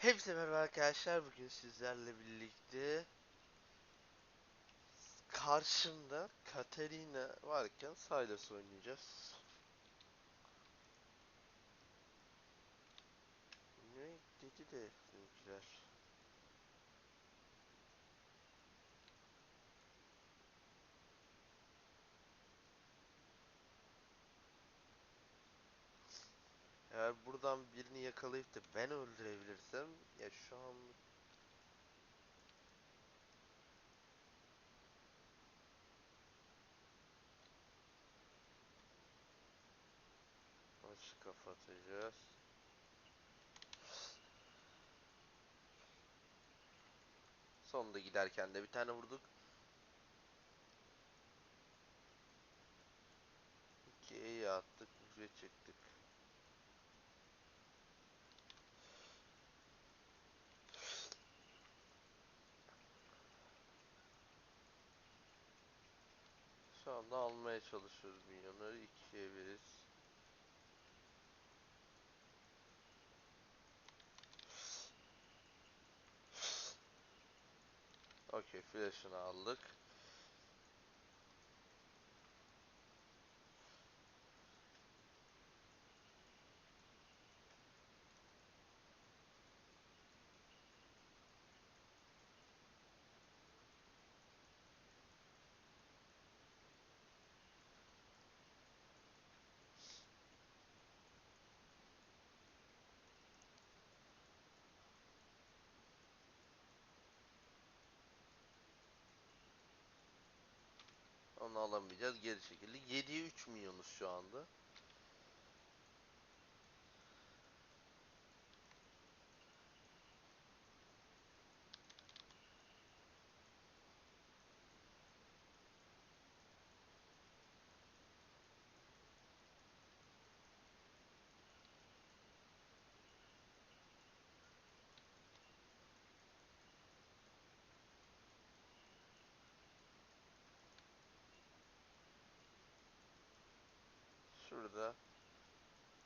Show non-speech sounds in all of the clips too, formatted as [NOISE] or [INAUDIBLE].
Hepsi merhaba arkadaşlar. Bugün sizlerle birlikte karşımda Katerina varken Sylas oynayacağız. Ne dedi de Eğer buradan birini yakalayıp da ben öldürebilirsem ya şu an maçı kapatacağız. Sonunda giderken de bir tane vurduk. İkiye attık, buraya çıktık. Şu anda almaya çalışıyoruz milyonları. ikiye biriz. Okey, flash'ını aldık. Onu alamayacağız. Geri çekildi. 7'ye 3 milyonuz şu anda. Şurada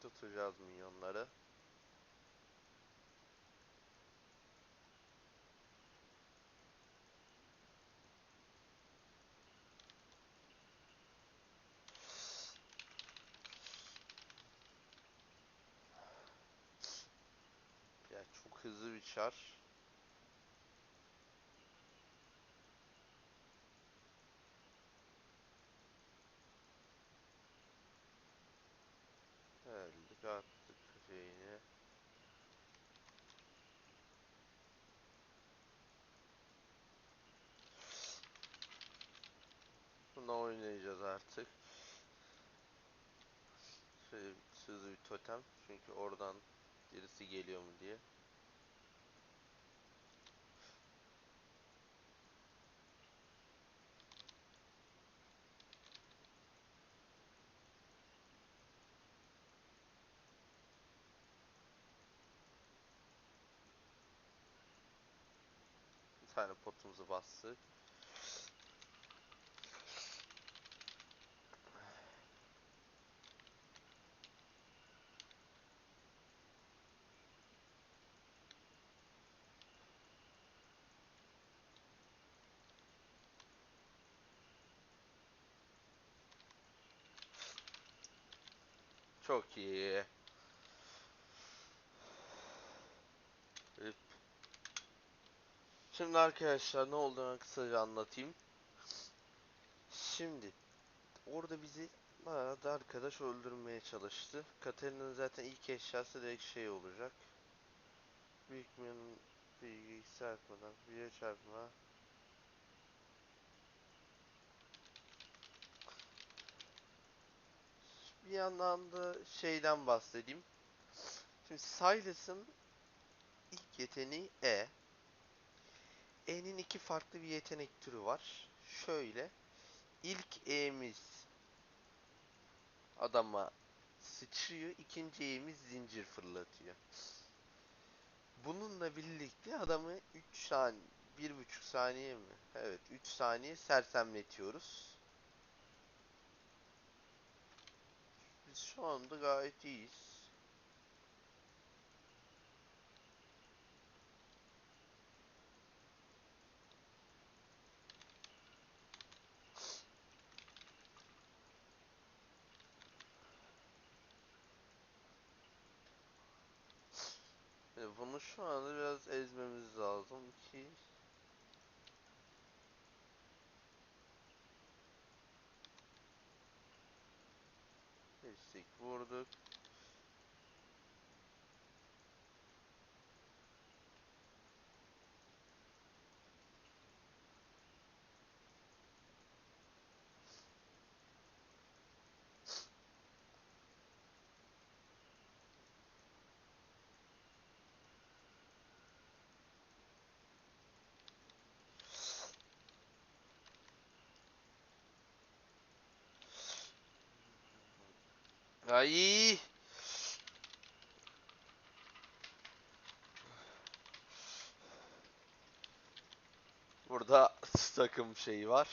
tutacağız milyonları. Ya çok hızlı bir çar. Buna oynayacağız artık. Şöyle bir hızlı bir totem. Çünkü oradan birisi geliyor mu diye. Bir tane potumuzu bastık. Çok iyi. Şimdi arkadaşlar ne olduğunu kısaca anlatayım. Şimdi orada bizi bayağı da arkadaş öldürmeye çalıştı. Katarina'nın zaten ilk eşyası direkt şey olacak. Büyük milyonun bilgi çarpmadan bir çarpma. Bir yandan da şeyden bahsedeyim. Şimdi Silas'ın ilk yeteneği E. E'nin iki farklı bir yetenek türü var. Şöyle. İlk E'miz adama sıçrıyor. ikinci E'miz zincir fırlatıyor. Bununla birlikte adamı 3 saniye, 1,5 saniye mi? Evet 3 saniye sersemletiyoruz. şu anda gayet iyiyiz. E, bunu şu anda biraz ezmemiz lazım ki Kestik vurduk. Ay! Burada [LAUGHS] takım şeyi var.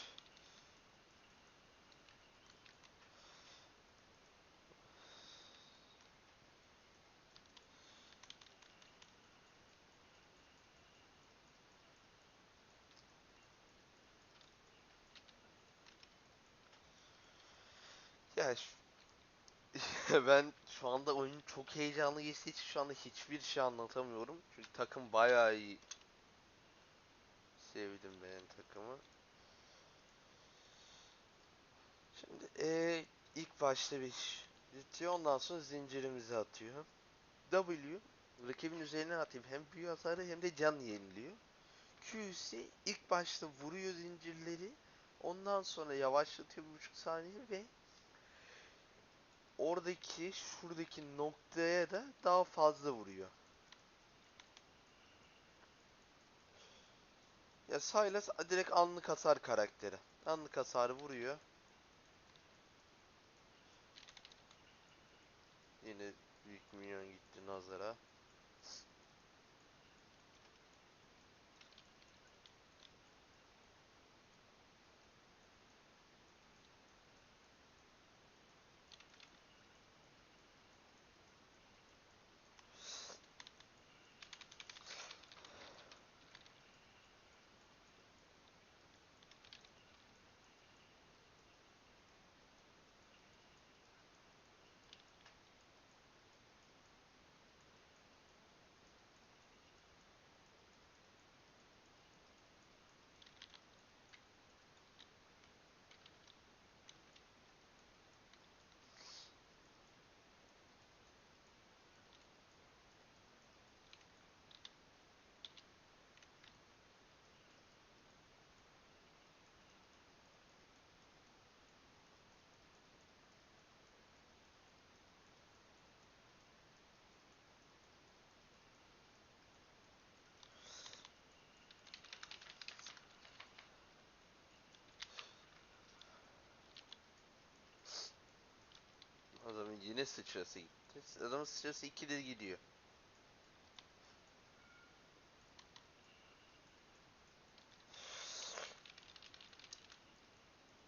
Ya [LAUGHS] ben şu anda oyun çok heyecanlı geçtiği için şu anda hiçbir şey anlatamıyorum. Çünkü takım bayağı iyi. Sevdim ben takımı. Şimdi e, ilk başta bir bitiyor ondan sonra zincirimizi atıyor. W rakibin üzerine atayım hem büyü hasarı hem de can yeniliyor. Q ise ilk başta vuruyor zincirleri. Ondan sonra yavaşlatıyor bir buçuk saniye ve oradaki şuradaki noktaya da daha fazla vuruyor. Ya Sylas direkt anlık hasar karakteri. Anlık hasarı vuruyor. Yine büyük minyon gitti nazara. Adamın yine sıçrası gitti. Adamın sıçrası 2'de gidiyor.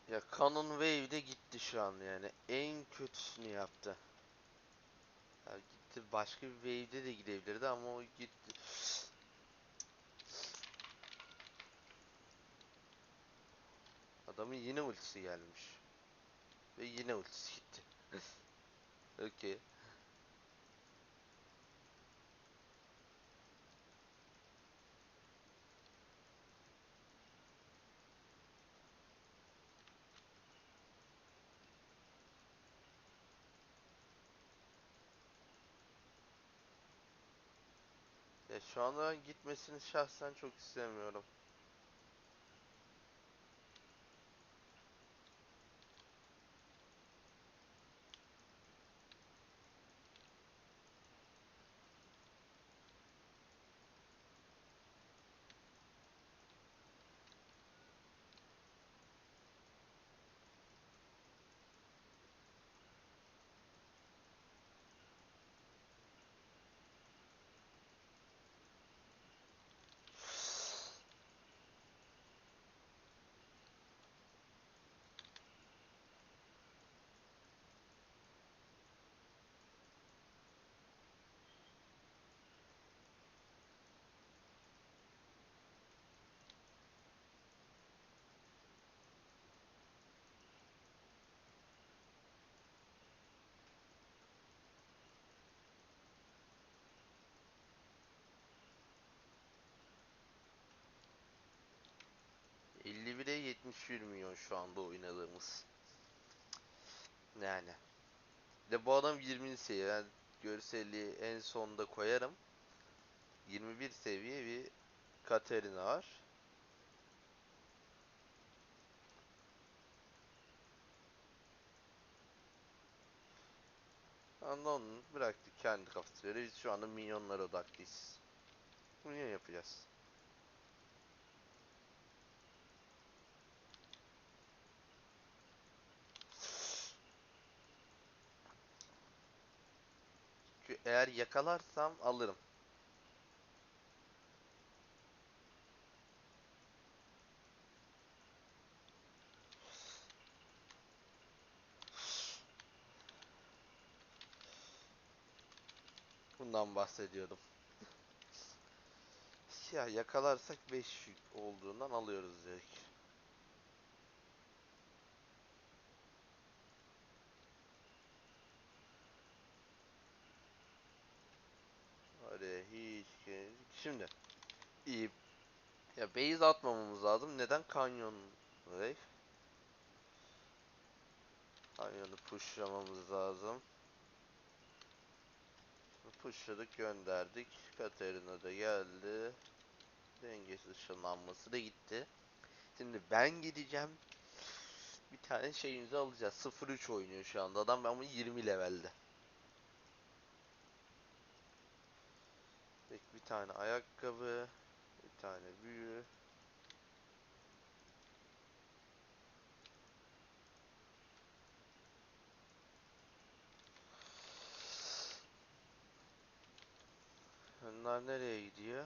Ya Canon Wave de gitti şu an yani. En kötüsünü yaptı. Ya gitti başka bir wave'de de gidebilirdi ama o gitti. Adamın yine ultisi gelmiş. Ve yine ultisi gitti. [LAUGHS] Okey. Ya şu ben gitmesini şahsen çok istemiyorum. 71 milyon şu anda oynadığımız. Yani. De bu adam 20. seviye. Ben görselliği en sonda koyarım. 21 seviye bir Katerina var. Anda onu bıraktık kendi kafasına göre. Biz şu anda minyonlara odaklıyız. Minyon yapacağız. Eğer yakalarsam alırım. Bundan bahsediyordum. Ya yakalarsak 5 olduğundan alıyoruz direkt. Ge- Şimdi iyi. Ya base atmamamız lazım. Neden kanyon Reif? Kanyonu pushlamamız lazım. Pushladık gönderdik. Katerina da geldi. Dengesiz ışınlanması da gitti. Şimdi ben gideceğim. Bir tane şeyimizi alacağız. 0-3 oynuyor şu anda adam. Bunu 20 levelde. Tek bir tane ayakkabı. Bir tane büyü. Bunlar nereye gidiyor?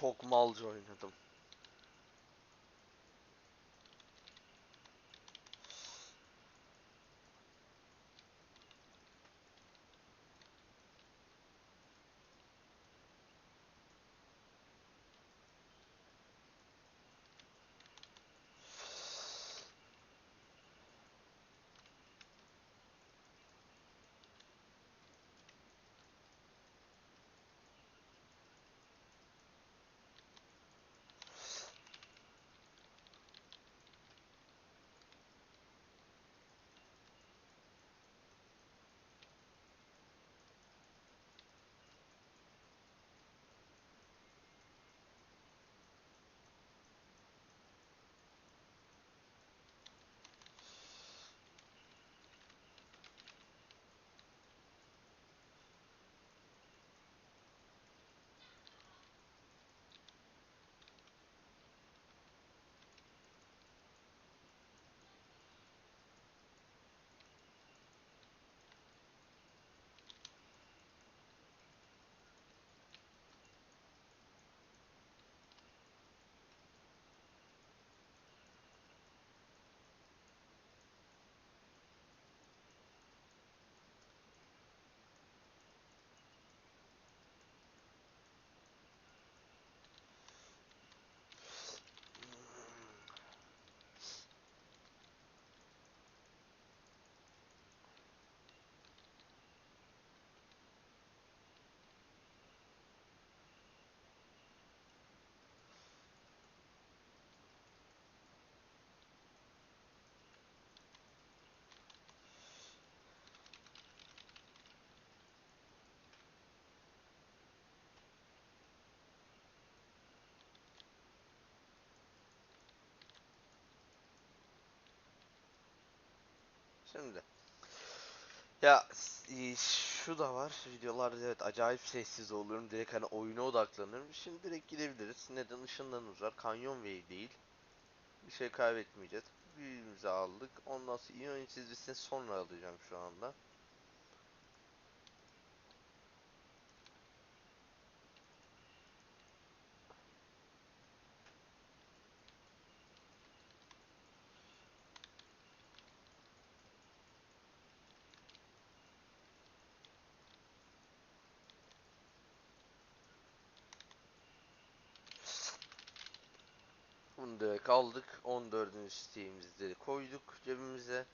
Çok malca oynadım. Şimdi. Ya e, şu da var videolarda evet acayip sessiz oluyorum direkt hani oyuna odaklanıyorum. Şimdi direkt gidebiliriz. Neden? Işınlarımız var kanyon way değil. Bir şey kaybetmeyeceğiz. Büyüğümüzü aldık. Ondan sonra iyi oyun çizgisini sonra alacağım şu anda bunu direkt aldık 14. siteğimizi de koyduk cebimize.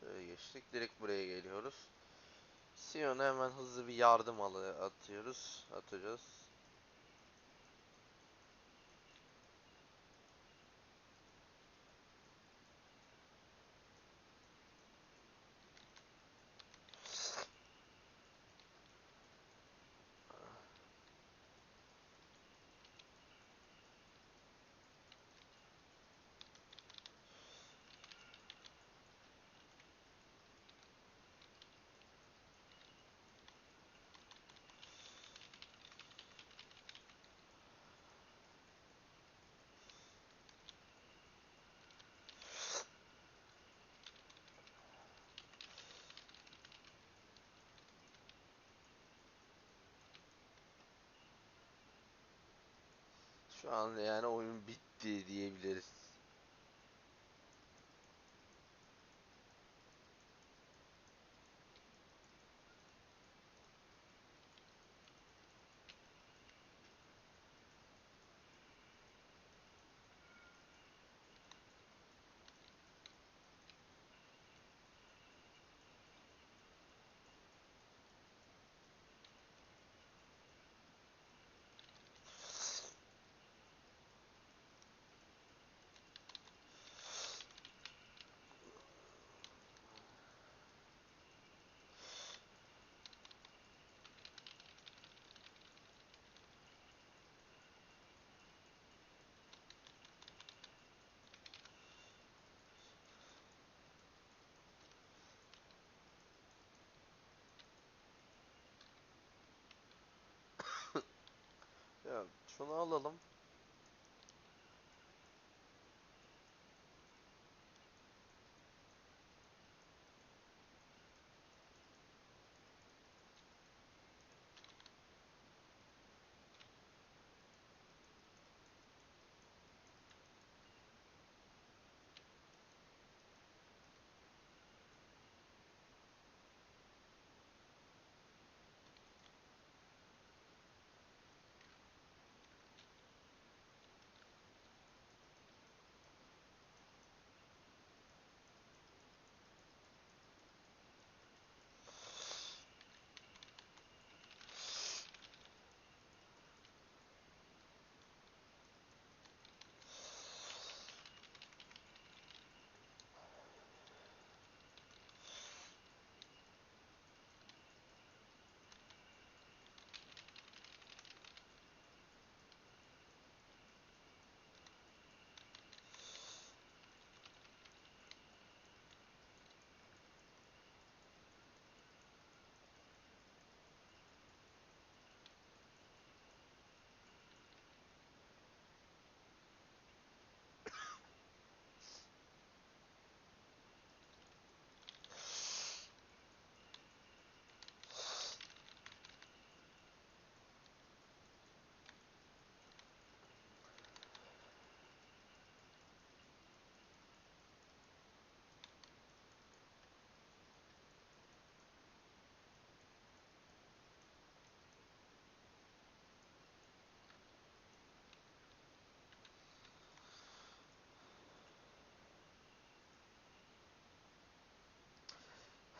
Şöyle geçtik. Direkt buraya geliyoruz. Sion'a hemen hızlı bir yardım alı atıyoruz atacağız Şu an yani oyun bitti diyebiliriz. Şunu alalım.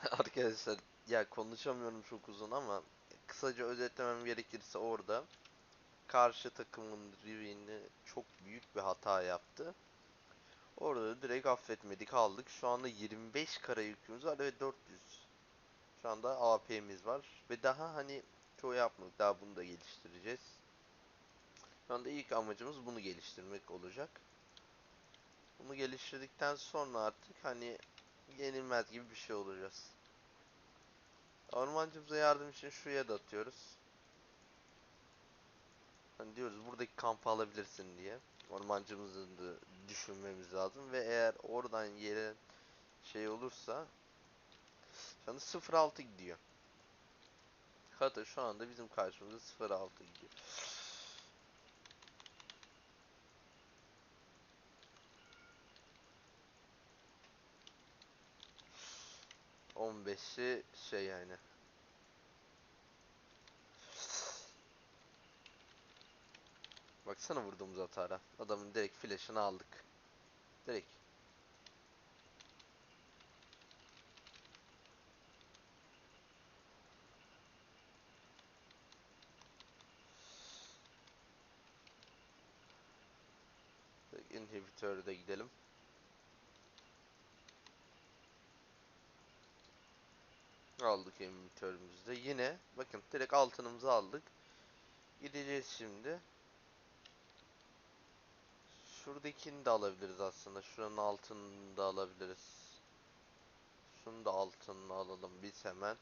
[LAUGHS] Arkadaşlar ya konuşamıyorum çok uzun ama kısaca özetlemem gerekirse orada karşı takımın Riven'i çok büyük bir hata yaptı. Orada da direkt affetmedik aldık. Şu anda 25 kara yükümüz var ve 400. Şu anda AP'miz var ve daha hani çoğu yapmadık. Daha bunu da geliştireceğiz. Şu anda ilk amacımız bunu geliştirmek olacak. Bunu geliştirdikten sonra artık hani yenilmez gibi bir şey olacağız. Ormancımıza yardım için şuraya da atıyoruz. Hani diyoruz buradaki kampı alabilirsin diye. Ormancımızı da düşünmemiz lazım ve eğer oradan yere şey olursa şu anda 0-6 gidiyor. Kata şu anda bizim karşımızda 0-6 gidiyor. On beşi şey yani. Baksana vurduğumuz hatara. Adamın direkt flash'ını aldık. Direkt. Direkt inhibitörü de gidelim. Aldık inhibitörümüzü de. Yine bakın direkt altınımızı aldık. Gideceğiz şimdi. Şuradakini de alabiliriz aslında. Şuranın altını da alabiliriz. Şunu da altını alalım biz hemen.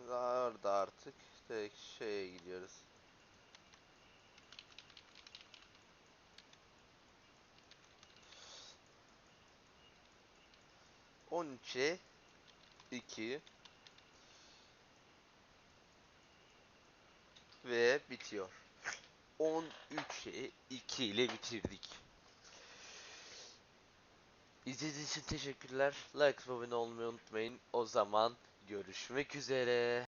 Şimdi orada artık direkt şeye gidiyoruz. On üçe iki ve bitiyor. 13'e 2 ile bitirdik. İzlediğiniz için teşekkürler. Like ve abone olmayı unutmayın. O zaman görüşmek üzere.